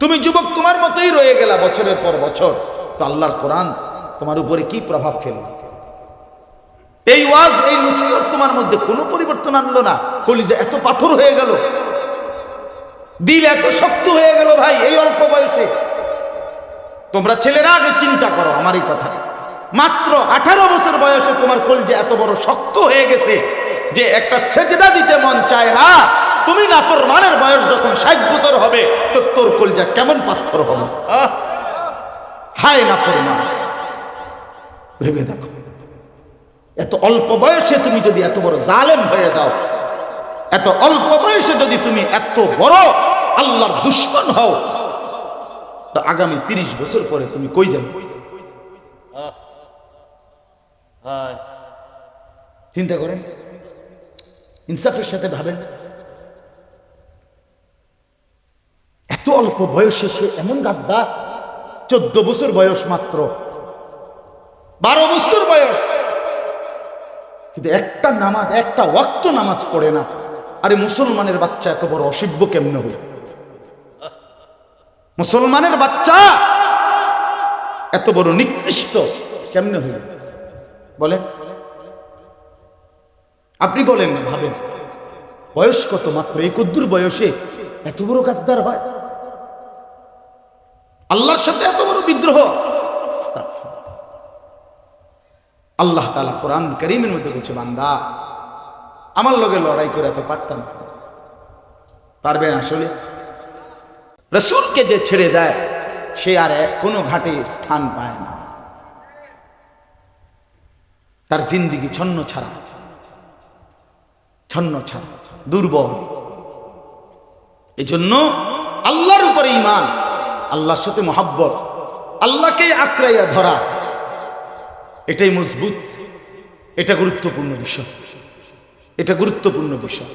তুমি যুবক তোমার মতোই রয়ে গেলা বছরের পর বছর। তো আল্লাহর কোরআন তোমার উপরে কি প্রভাব ফেলল? এই ওয়াজ, এই নসিহত তোমার মধ্যে কোনো পরিবর্তন আনলো না? কলিজা এত পাথর হয়ে গেল। দিল এত শক্ত হয়ে গেল ভাই, এই অল্প বয়সে। তোমরা ছেলেরা আগে চিন্তা করো আমার এই কথা। মাত্র আঠারো বছর বয়সে তোমার কলজা এত বড় শক্ত হয়ে গেছে যে একটা সেজদা দিতে মন চায় না। তুমি নাফরমানের বয়স যখন ষাট বছর হবে তো তোর কলজা কেমন পাথর হবে! হায় নাফরমান। ভেবে দেখো। এত অল্প বয়সে তুমি যদি এত বড় জালেম হয়ে যাও এত অল্প বয়সে যদি তুমি এত বড় আল্লাহর দুশ্মন হও তো আগামী তিরিশ বছর পরে তুমি কই যাবে? চিন্তা করেন। ইনসাফের সাথে ভাবেন। এত অল্প বয়সে সে এমন গাদ্দার? চোদ্দ বছর বয়স মাত্র। বারো বছর বয়স। কিন্তু একটা নামাজ, একটা ওয়াক্ত নামাজ পড়ে না। আরে মুসলমানের বাচ্চা এত বড় অসভ্য কেমনে হল? মুসলমানের বাচ্চা এত বড় নিকৃষ্ট কেমনে হল? বলেন। আপনি বলেন না, ভাবেন। বয়স কত মাত্র? এই কদ্দুর বয়সে এত বড় গাদ্দার হয়? আল্লাহর সাথে এত বড় বিদ্রোহ। আল্লাহ তালা কোরআন করিমের মধ্যে বলছে, বান্দা, আমার লগে লড়াই করে এত পারতাম। পারবেন আসলে? রসুলকে যে ছেড়ে দেয়, সে আর কোনো ঘাটে স্থান পায় না। তার জিন্দিগি ছন্ন ছাড়া ছন্ন ছাড়া, দুর্বল। এই জন্য আল্লাহর উপরে ইমান আল্লাহর সাথে মহাব্বত, আল্লাহকেই আঁকড়াইয়া ধরা, এটাই মজবুত, এটা গুরুত্বপূর্ণ বিষয়। এটা গুরুত্বপূর্ণ বিষয়।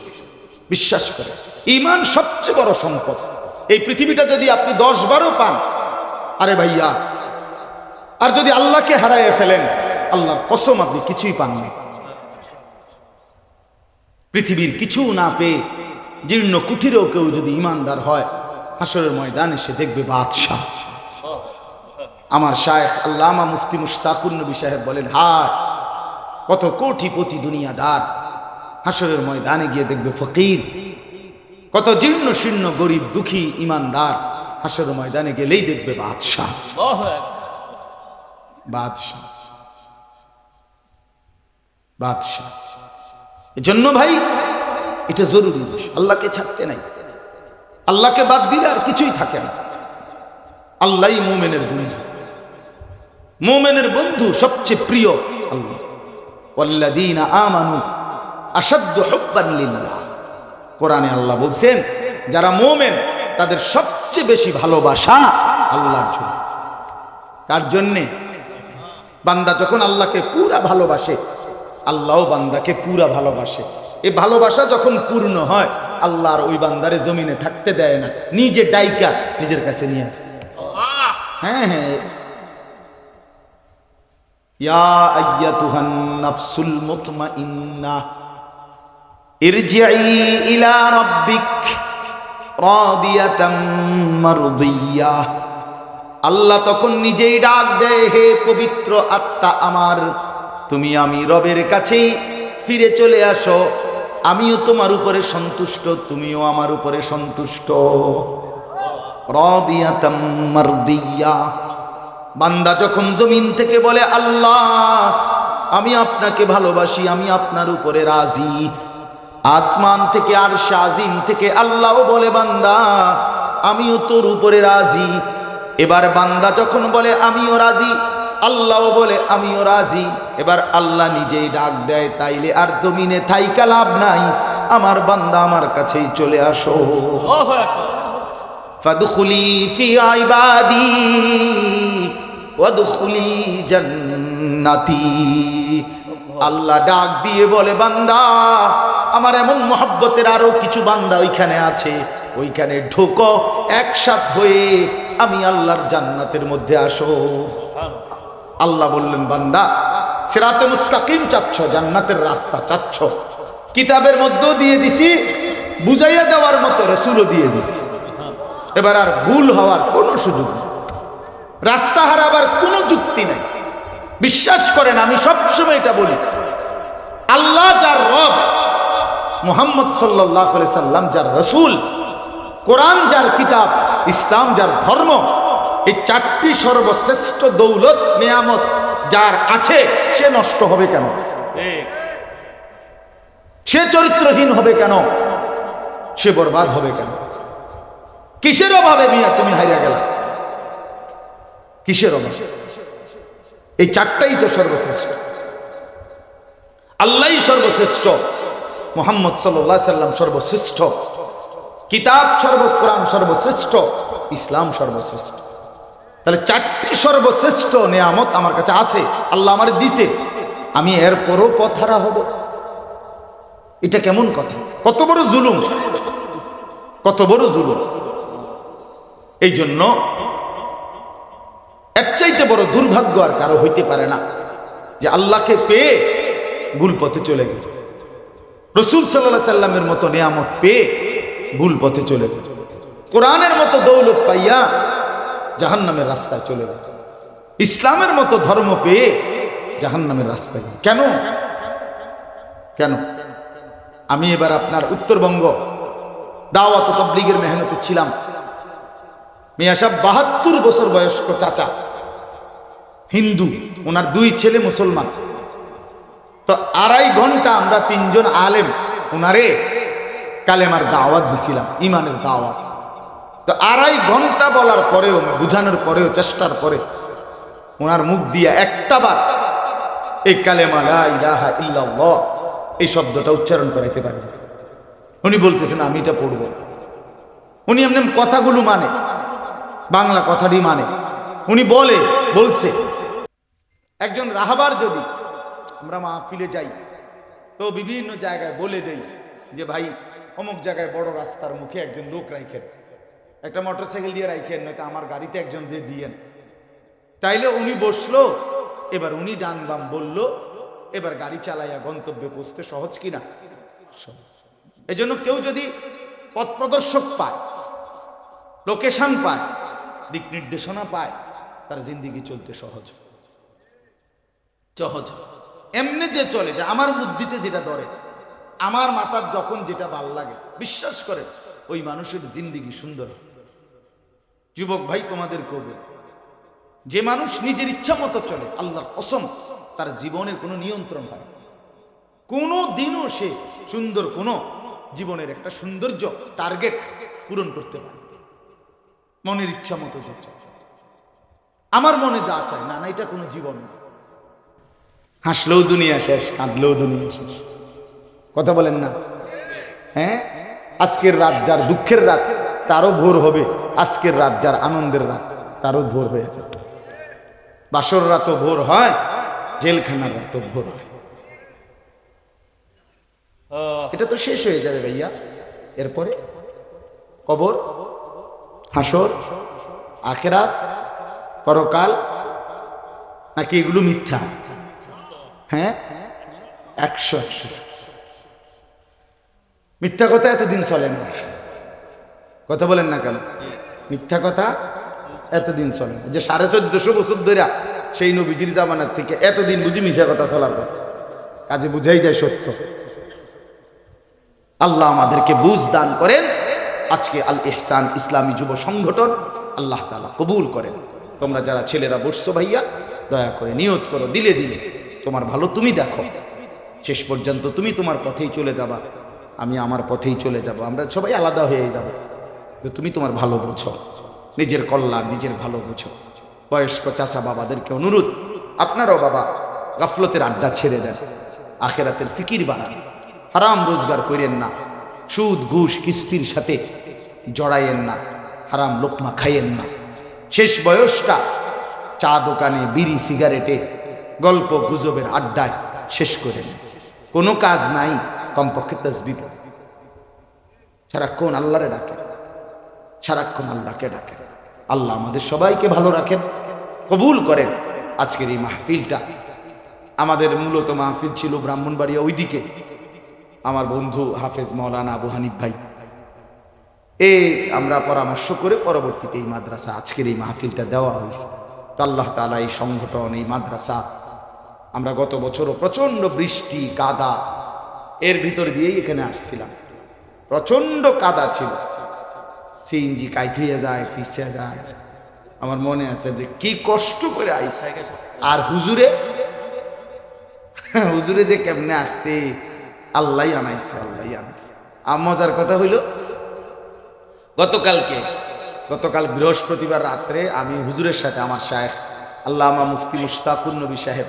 বিশ্বাস করে ইমান সবচেয়ে বড় সম্পদ। এই পৃথিবীটা যদি আপনি দশ বারো পান, আরে ভাইয়া, আর যদি আল্লাহকে হারাইয়ে ফেলেন, আল্লাহর কসম আপনি কিছুই পাননি পৃথিবীর কিছু না পেয়ে, জীর্ণ কুঠিরেও কেউ যদি ইমানদার হয় হাসরের ময়দানে সে দেখবে বাদশাহ। আমার শায়েখ আল্লামা মুফতি মুশতাকুর নবী সাহেব বলেন হায় কত কোটিপতি দুনিয়াদার। হাসরের ময়দানে গিয়ে দেখবে ফকির। কত জীর্ণ শীর্ণ গরিব দুঃখী ইমানদার। হাসরের ময়দানে গেলেই দেখবে বাদশাহ। বাদশাহ। বাদশাহ। এজন্য ভাই এটা জরুরি। আল্লাহকে ছাড়তে নাই। আল্লাহকে বাদ দিলে আর কিছুই থাকে না। আল্লাহই মোমেনের বন্ধু। মোমেনের বন্ধু সবচেয়ে প্রিয় আল্লাহ। লিল্লাহ। কোরআনে আল্লাহ বলছেন, যারা মোমেন, তাদের সবচেয়ে বেশি ভালোবাসা আল্লাহর জন্য। কার জন্যে? বান্দা যখন আল্লাহকে পুরা ভালোবাসে, আল্লাহও বান্দাকে পুরা ভালোবাসে। এই ভালোবাসা যখন পূর্ণ হয় আল্লাহ আর ওই বান্দারে জমিনে থাকতে দেয় না, নিজে ডাইকা নিজের কাছে নিয়ে যায়। হ্যাঁ হ্যাঁ। আল্লাহ তখন নিজেই ডাক দেয়, হে পবিত্র আত্মা আমার, তুমি আমি রবের কাছেই ফিরে চলে আসো। আমিও তোমার উপরে সন্তুষ্ট, তুমিও আমার উপরে সন্তুষ্ট। বান্দা যখন জমিন থেকে বলে, আল্লাহ, আমি আপনাকে ভালোবাসি, আমি আপনার উপরে রাজি। আসমান থেকে আর শাজিম থেকে আল্লাহ বলে, বান্দা, আমিও তোর উপরে রাজি। এবার বান্দা যখন বলে, আমিও রাজি আল্লাহ বলে আমিও রাজি। এবার আল্লাহ নিজেই ডাক দেয় তাইলে আর জমিনে থাইকা লাভ নাই। আমার বান্দা আমার কাছেই চলে আসো। ফাদখুলি ফি ইবাদি ওয়াদখুলি জান্নাতি। আল্লাহ ডাক দিয়ে বলে বান্দা আমার এমন মহব্বতের আরও কিছু বান্দা ওইখানে আছে। ওইখানে ঢোকো একসাথ হয়ে আমি আল্লাহর জান্নাতের মধ্যে আসো। আল্লাহ বললেন, বান্দা, সেরাতে মুস্তাকিম চাচ্ছ, জান্নাতের রাস্তা চাচ্ছ। কিতাবের মধ্যেও দিয়ে দিছি, বুঝাইয়া দেওয়ার মতো রসুলও দিয়ে দিছি। এবার আর ভুল হওয়ার কোনো সুযোগ রাস্তা হারাবার কোনো যুক্তি নাই। বিশ্বাস করেন, আমি সবসময় এটা বলি। আল্লাহ যার রব, মোহাম্মদ সাল্লাহ সাল্লাম যার রসুল, কোরআন যার কিতাব, ইসলাম যার ধর্ম এই চারটি সর্বশ্রেষ্ঠ দৌলত নিয়ামত যার আছে, সে নষ্ট হবে কেন? সে চরিত্রহীন হবে কেন? সে বরবাদ হবে কেন? কিসের অভাবে মিয়া তুমি হারিয়া গেলা? কিসের অভাবে? এই চারটাই তো সর্বশ্রেষ্ঠ। আল্লাহ সর্বশ্রেষ্ঠ। মোহাম্মদ সাল্লাম সর্বশ্রেষ্ঠ। কিতাব সর্ব কোরআন সর্বশ্রেষ্ঠ। ইসলাম সর্বশ্রেষ্ঠ। তাহলে চারটি সর্বশ্রেষ্ঠ নিয়ামত আমার কাছে আছে। আল্লাহ আমার দিছে। আমি এরপরও পথহারা হব। এটা কেমন কথা? কত বড় জুলুম। কত বড় জুলুম। এই জন্য এর চাইতে বড় দুর্ভাগ্য আর কারও হইতে পারে না যে আল্লাহকে পেয়ে ভুল পথে চলে গেল। রসুল সাল্লাহ সাল্লামের মতো নিয়ামত পেয়ে ভুল পথে চলে গেল। কোরআনের মতো দৌলত পাইয়া জাহান্নামের রাস্তায় চলে গেল ইসলামের মতো ধর্ম পেয়ে জাহান্নামের রাস্তায় কেন? কেন? আমি এবার আপনার উত্তরবঙ্গ দাওয়াত তবলিগের মেহনতে ছিলাম। মিয়া সাহেব বাহাত্তর বছর বয়স্ক চাচা। হিন্দু, ওনার দুই ছেলে মুসলমান। তো আড়াই ঘণ্টা আমরা তিনজন আলেম, ওনারে কালেমার দাওয়াত দিছিলাম ইমানের দাওয়াত। তো আড়াই ঘণ্টা বলার পরেও, বুঝানোর পরেও, চেষ্টার পরে ওনার মুখ দিয়ে একটা বার এই কালেমা লা ইলাহা ইল্লাল্লাহ এই শব্দটা উচ্চারণ করাইতে পারি উনি বলতেছেন, আমি এটা পড়ব। উনি এমনি কথাগুলো মানে বাংলা কথাটি মানে। উনি বলে, বলছে, একজন রাহাবার যদি আমরা মাহফিলে যাই, তো বিভিন্ন জায়গায় বলে দেই যে, ভাই, অমুক জায়গায় বড় রাস্তার মুখে একজন লোক রাইখেন। একটা মোটরসাইকেল দিয়ে রাইখেন নয়তো আমার গাড়িতে একজন দিয়ে দিয়েন। তাইলে উনি বসল এবার উনি ডান বাম বলল এবার গাড়ি চালাইয়া গন্তব্যে পৌঁছতে সহজ কিনা? এই জন্য কেউ যদি পথ প্রদর্শক পায় লোকেশন পায় দিক নির্দেশনা পায় তার জিন্দিগি চলতে সহজ। সহজ। এমনি যে চলে যে আমার বুদ্ধিতে যেটা ধরে আমার মাথার যখন যেটা ভালো লাগে বিশ্বাস করে ওই মানুষের জিন্দিগি সুন্দর। যুবক ভাই তোমাদের করবে। যে মানুষ নিজের ইচ্ছা মতো চলে, আল্লাহর অসম তার জীবনের কোনো নিয়ন্ত্রণ হয়। কোনো দিনও সে সুন্দর, কোনো জীবনের একটা সৌন্দর্য টার্গেট পূরণ করতে পারে মনের ইচ্ছা মতো যে। আমার মনে যা চায়, না না, এটা কোনো জীবন হাসলেও দুনিয়া শেষ, কাঁদলেও দুনিয়া শেষ। কথা বলেন না। হ্যাঁ? আজকের রাত, যার দুঃখের রাত, তারও ভোর হবে। আজকের রাত যার আনন্দের রাত তারও ভোর হয়ে যাবে। বাসর রাতও ভোর হয় জেলখানার রাতও ভোর হয়। এটা তো শেষ হয়ে যাবে ভাইয়া। এরপরে কবর হাসর আখেরাত পরকাল নাকি এগুলো মিথ্যা? হ্যাঁ? একশো একশো। মিথ্যা কথা এতদিন চলে না। কথা বলেন না কেন? মিথ্যা কথা এতদিন চলে যে সাড়ে চোদ্দশো বছর ধরে সেই নবীজির জামানার থেকে এতদিন বুঝি মিশা কথা চলার কথা। কাজে বুঝাই যায় সত্য। আল্লাহ আমাদেরকে বুঝ দান করেন। আজকে আল ইহসান ইসলামী যুব সংগঠন আল্লাহ তালা কবুল করেন। তোমরা যারা ছেলেরা বসছো ভাইয়া, দয়া করে নিয়ত করো, দিলে দিলে। তোমার ভালো তুমি দেখো। শেষ পর্যন্ত তুমি তোমার পথেই চলে যাবা। আমি আমার পথেই চলে যাব। আমরা সবাই আলাদা হয়ে যাব। তো তুমি তোমার ভালো বুঝো, নিজের কল্যাণ, নিজের ভালো বুঝো। বয়স্ক চাচা বাবাদেরকে অনুরোধ, আপনারাও বাবা গাফলতের আড্ডা ছেড়ে দেন, আখেরাতের ফিকির বানান। হারাম রোজগার করেন না, সুদ, ঘুষ, কিস্তির সাথে জড়াইয়েন না, হারাম লোকমা খাইয়েন না। শেষ বয়সটা চা দোকানে, বিড়ি, সিগারেটে, গল্প গুজবের আড্ডায় শেষ করেন। কোনো কাজ নাই, কমপক্ষে তসবি। সারাক্ষণ আল্লাহরে ডাকেন। সারাক্ষণ আল্লাহকে ডাকেন। আল্লাহ আমাদের সবাইকে ভালো রাখেন, কবুল করেন। আজকের এই মাহফিলটা আমাদের মূলত মাহফিল ছিল ব্রাহ্মণবাড়িয়া ওইদিকে। আমার বন্ধু হাফেজ মৌলানা আবু হানিফ ভাই। এ আমরা পরামর্শ করে পরবর্তীতে এই মাদ্রাসা, আজকের এই মাহফিলটা দেওয়া হয়েছে। তো আল্লাহ তালা এই সংগঠন, এই মাদ্রাসা, আমরা গত বছরও প্রচণ্ড বৃষ্টি, কাদা, এর ভিতর দিয়েই এখানে আসছিলাম। প্রচণ্ড কাদা ছিল। সিএনজি কাইত হইয়া যায় ফিসে যায়। আমার মনে আছে যে কি কষ্ট করে আইস। আর হুজুরে? হুজুরে যে কেমনে আসছে? আল্লাহ আনাইছে আল্লাহ আনাইছে। আর মজার কথা হইল, গতকালকে, গতকাল বৃহস্পতিবার রাত্রে আমি হুজুরের সাথে আমার সাহেব আল্লাহ মুফতি মুশতাকুর নবী সাহেব,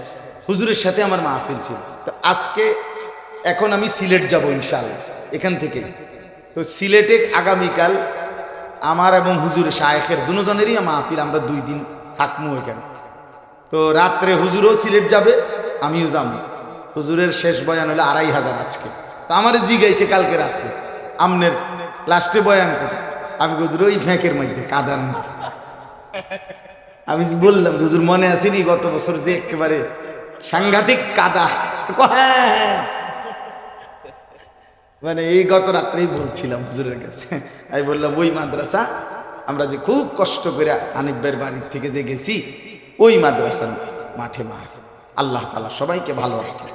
হুজুরের সাথে আমার মাহফিল ছিল। তো আজকে এখন আমি সিলেট যাব ইনশাল এখান থেকে। তো সিলেটে আগামীকাল আমার এবং হুজুর শায়েখের দুজনেরই মাহফিল আমরা দুই দিন থাকব এখানে। তো রাত্রে হুজুরও সিলেট যাবে আমিও যাব। হুজুরের শেষ বয়ান হলো আড়াই হাজার আজকে। তো আমার জিগাইছে কালকে রাত্রে আমনের লাস্টে বয়ান কোথায় আমি হুজুর ওই ফ্যাঁকের মধ্যে কাদার মধ্যে। আমি বললাম হুজুর মনে আসেনি গত বছর যে একেবারে সাংঘাতিক কাদা? হ্যাঁ, হ্যাঁ। মানে এই গত রাত্রেই বলছিলাম হুজুরের কাছে। আমি বললাম, ওই মাদ্রাসা, আমরা যে খুব কষ্ট করে আনিবের বাড়ির থেকে যে গেছি, ওই মাদ্রাসার মাঠে মাঠ আল্লাহ তালা সবাইকে ভালো রাখে।